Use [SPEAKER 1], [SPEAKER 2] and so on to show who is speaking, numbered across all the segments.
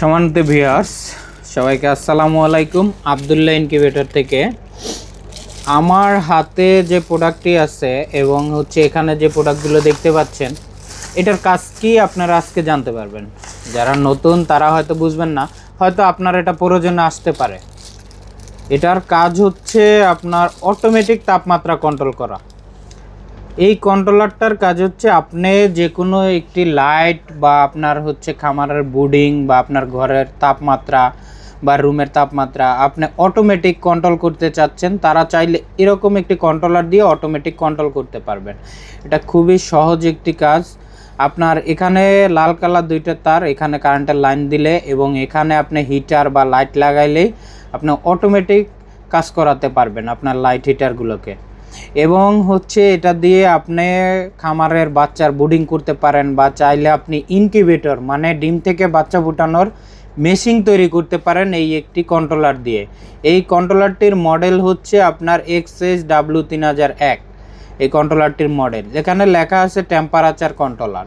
[SPEAKER 1] সমান্ত viewers সবাইকে আসসালামু আলাইকুম। আবদুল্লাহ ইনকিউবেটর থেকে। আমার হাতে যে প্রোডাক্টটি আছে এবং হচ্ছে এখানে যে প্রোডাক্টগুলো দেখতে পাচ্ছেন, এটার কাজ কি আপনারা আজকে জানতে পারবেন? যারা নতুন, তারা হয়তো বুঝবেন না, হয়তো আপনার এটা প্রয়োজনে আসতে পারে। এটার কাজ হচ্ছে আপনার অটোমেটিক তাপমাত্রা কন্ট্রোল করা। এই কন্ট্রোলারটার কাজ হচ্ছে আপনি যে কোনো একটি লাইট বা আপনার হচ্ছে খামারের বোর্ডিং বা আপনার ঘরের তাপমাত্রা বা রুমের তাপমাত্রা আপনি অটোমেটিক কন্ট্রোল করতে চাচ্ছেন, তারা চাইলে এরকম একটি কন্ট্রোলার দিয়ে অটোমেটিক কন্ট্রোল করতে পারবেন। এটা খুবই সহজ একটি কাজ। আপনার এখানে লাল কালার দুইটা তার, এখানে কারেন্টের লাইন দিলে এবং এখানে আপনি হিটার বা লাইট লাগাইলেই আপনি অটোমেটিক কাজ করাতে পারবেন আপনার লাইট হিটারগুলোকে এবং হচ্ছে এটা দিয়ে আপনি খামারের বাচ্চার বুডিং করতে পারেন বা চাইলে আপনি ইনকিউবেটর মানে ডিম থেকে বাচ্চা ফুটানোর মেশিন তৈরি করতে পারেন এই একটি কন্ট্রোলার দিয়ে। এই কন্ট্রোলারটির মডেল হচ্ছে আপনার এক্স এস ডাব্লু তিন হাজার এক। এই কন্ট্রোলারটির মডেল এখানে লেখা আছে টেম্পারেচার কন্ট্রোলার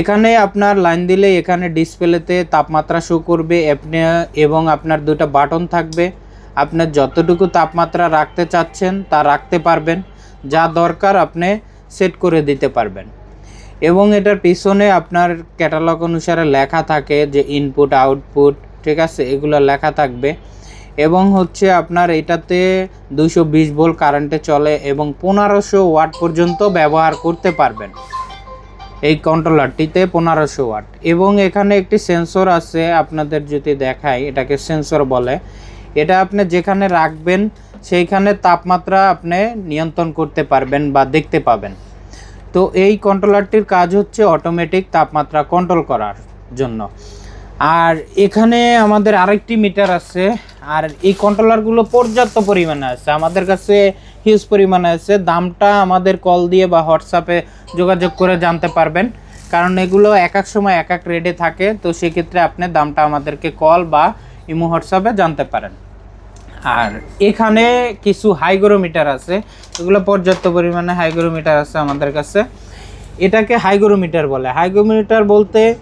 [SPEAKER 1] এখানে আপনার লাইন দিলে এখানে ডিসপ্লেতে তাপমাত্রা শো করবে এবং আপনার দুটো বাটন থাকবে। আপনার যতটুকু তাপমাত্রা রাখতে চাচ্ছেন তা রাখতে পারবেন, যা দরকার আপনি সেট করে দিতে পারবেন। এবং এটার পিছনে আপনার ক্যাটালগ অনুসারে লেখা থাকে যে ইনপুট আউটপুট ঠিক আছে, এগুলো লেখা থাকবে। এবং হচ্ছে আপনার এটাতে দুশো বিশ ভোল্ট কারেন্টে চলে এবং পনেরোশো ওয়াট পর্যন্ত ব্যবহার করতে পারবেন এই কন্ট্রোলারটিতে পনেরোশো ওয়াট এবং এখানে একটি সেন্সর আছে, আপনাদের যদি দেখাই, এটাকে সেন্সর বলে। এটা আপনি যেখানে রাখবেন, সেইখানে তাপমাত্রা আপনি নিয়ন্ত্রণ করতে পারবেন বা দেখতে পাবেন। তো এই কন্ট্রোলারটির কাজ হচ্ছে অটোমেটিক তাপমাত্রা কন্ট্রোল করার জন্য। আর এখানে আমাদের আরেকটি মিটার আছে, আর এই কন্ট্রোলারগুলো পর্যাপ্ত পরিমাণে আছে। আমাদের কাছে হিউজ পরিমাণে আছে। দামটা আমাদের কল দিয়ে বা হোয়াটসঅ্যাপে যোগাযোগ করে জানতে পারবেন। কারণ এগুলো এক এক সময় এক এক রেডে থাকে, তো সেক্ষেত্রে আপনি দামটা আমাদেরকে কল বা ইমো হোয়াটসঅ্যাপে জানতে পারেন। আর এখানে কিছু হাইগ্রোমিটার আছে। এগুলো পর্যাপ্ত পরিমাণে হাইগ্রোমিটার আছে আমাদের কাছে। এটাকে হাইগ্রোমিটার বলে। হাইগ্রোমিটার বলতে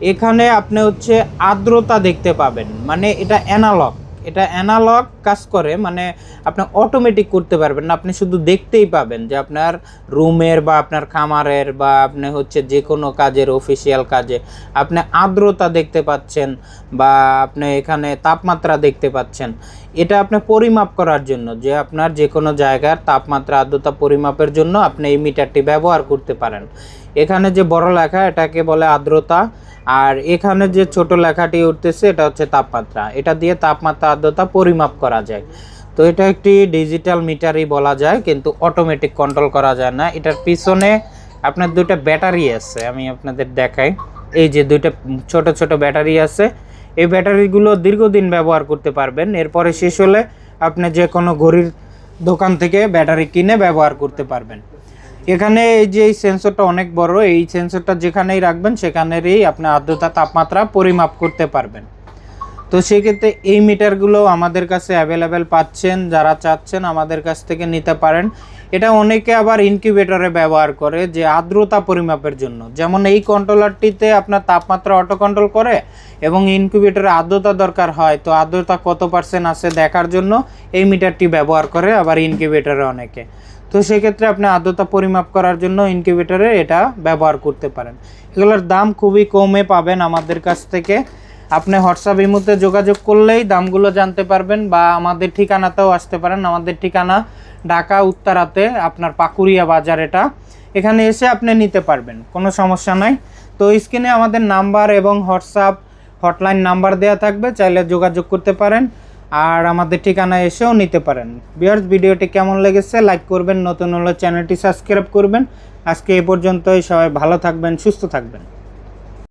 [SPEAKER 1] এখানে আপনি হচ্ছে আর্দ্রতা দেখতে পাবেন। মানে এটা অ্যানালগ। এটা অ্যানালগ কাজ করে মানে আপনি অটোমেটিক করতে পারবেন না। আপনি শুধু দেখতেই পাবেন যে আপনার রুমের বা আপনার খামারের বা আপনি হচ্ছে যে কোনো কাজের অফিসিয়াল কাজে আপনি আর্দ্রতা দেখতে পাচ্ছেন বা আপনি এখানে তাপমাত্রা দেখতে পাচ্ছেন। এটা আপনি পরিমাপ করার জন্য যে আপনার যে কোনো জায়গার তাপমাত্রা, আর্দ্রতা পরিমাপের জন্য আপনি এই মিটারটি ব্যবহার করতে পারেন। এখানে যে বড় লেখা, এটাকে বলে আর্দ্রতা। আর এখানে যে ছোট লেখাটি উঠতেছে, এটা হচ্ছে তাপমাত্রা। এটা দিয়ে তাপমাত্রা, আর্দ্রতা পরিমাপ করা। যায়। তো এটা একটি ডিজিটাল মিটারই বলা যায়, কিন্তু অটোমেটিক কন্ট্রোল করা যায় না। এটার পিছনে আপনার দুইটা ব্যাটারি আছে, আমি আপনাদের দেখাই। এই যে দুইটা ছোট ছোট ব্যাটারি আছে, এই ব্যাটারিগুলো দীর্ঘদিন ব্যবহার করতে পারবেন। এরপরে শেষ হলে আপনি যে কোনো ঘড়ির দোকান থেকে ব্যাটারি কিনে ব্যবহার করতে পারবেন। এখানে এই যে এই সেন্সরটা অনেক বড়, এই সেন্সরটা যেখানেই রাখবেন, সেখানেরই আপনি আর্দ্রতা, তাপমাত্রা পরিমাপ করতে পারবেন। তো সেক্ষেত্রে এই মিটারগুলো আমাদের কাছে অ্যাভেলেবেল পাচ্ছেন, যারা চাচ্ছেন আমাদের কাছ থেকে নিতে পারেন। এটা অনেকে আবার ইনকিউবেটরে ব্যবহার করে যে আর্দ্রতা পরিমাপের জন্য। যেমন এই কন্ট্রোলারটিতে আপনার তাপমাত্রা অটো কন্ট্রোল করে এবং ইনকিউবেটরে আর্দ্রতা দরকার হয়, তো আর্দ্রতা কত পার্সেন্ট আছে দেখার জন্য এই মিটারটি ব্যবহার করে আবার ইনকিউবেটরে অনেকে। তো সেক্ষেত্রে আপনি আর্দ্রতা পরিমাপ করার জন্য ইনকিউবেটরে এটা ব্যবহার করতে পারেন। এগুলোর দাম খুবই কমে পাবেন আমাদের কাছ থেকে। আপনি হোয়াটসঅ্যাপ ইমুতে যোগাযোগ করলেই দামগুলো জানতে পারবেন বা আমাদের ঠিকানাতেও আসতে পারেন। আমাদের ঠিকানা ঢাকা উত্তরাতে, আপনার পাকুরিয়া বাজার এটা। এখানে এসে আপনি নিতে পারবেন, কোনো সমস্যা নাই। তো স্ক্রিনে আমাদের নাম্বার এবং হোয়াটসঅ্যাপ হটলাইন নাম্বার দেওয়া থাকবে, চাইলে যোগাযোগ করতে পারেন আর আমাদের ঠিকানায় এসেও নিতে পারেন। বিয়ার্স ভিডিওটি কেমন লেগেছে লাইক করবেন, নতুন হলে চ্যানেলটি সাবস্ক্রাইব করবেন। আজকে এ পর্যন্তই, সবাই ভালো থাকবেন, সুস্থ থাকবেন।